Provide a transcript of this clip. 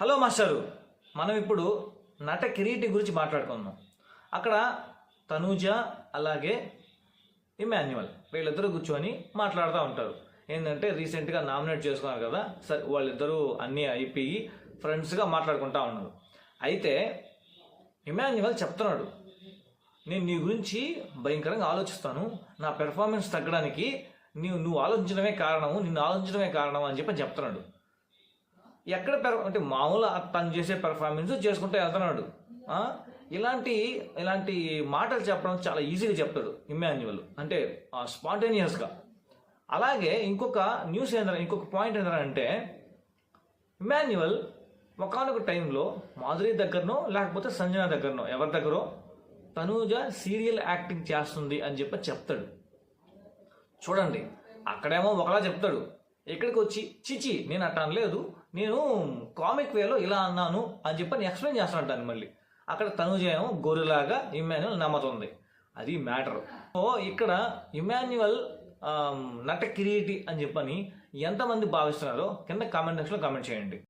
Hello మాస్టారు మనం ఇప్పుడు నట కిరీటి గురించి మాట్లాడుకుందాం. అక్కడ తనూజ అలాగే ఇమాన్యువల్ వీళ్ళిద్దరూ కూర్చొని మాట్లాడుతూ ఉంటారు. ఏంటంటే రీసెంట్గా నామినేట్ చేసుకున్నారు కదా సరే వాళ్ళిద్దరూ అన్నీ అయిపోయి ఫ్రెండ్స్గా మాట్లాడుకుంటా ఉన్నారు. అయితే ఇమాన్యువల్ చెప్తున్నాడు నేను నీ గురించి భయంకరంగా ఆలోచిస్తాను. నా పెర్ఫార్మెన్స్ తగ్గడానికి నీవు నువ్వు ఆలోచించడమే కారణము నిన్ను ఆలోచించడమే కారణం అని చెప్పి చెప్తున్నాడు. ఎక్కడ పెర్ అంటే మామూలు తను చేసే పెర్ఫార్మెన్స్ చేసుకుంటూ వెళ్తున్నాడు. ఇలాంటి ఇలాంటి మాటలు చెప్పడం చాలా ఈజీగా చెప్తాడు ఇమ్మాన్యువల్. అంటే స్పాంటేనియస్గా అలాగే ఇంకొక న్యూస్ ఏంటంటే ఇంకొక పాయింట్ ఏంటంటే ఇమాన్యువల్ ఒకనొక టైంలో మాధురి దగ్గరనో లేకపోతే సంజన దగ్గరనో ఎవరి దగ్గరో తనూజ సీరియల్ యాక్టింగ్ చేస్తుంది అని చెప్పి చెప్తాడు. చూడండి అక్కడేమో ఒకలా చెప్తాడు. ఇక్కడికి వచ్చి చిచి నేను అట్లా అనలేదు. నేను కామిక్ వేలో ఇలా అన్నాను అని చెప్పి నేను ఎక్స్ప్లెయిన్ చేస్తానంటాను మళ్ళీ. అక్కడ తనుజయం గొర్రెలాగా ఇమాన్యువల్ నమ్ముతుంది. అది మ్యాటర్ సో ఇక్కడ ఇమాన్యువల్ నట కిరీటి అని చెప్పని ఎంతమంది భావిస్తున్నారో కింద కామెంట్ సెక్షన్లో కామెంట్ చేయండి.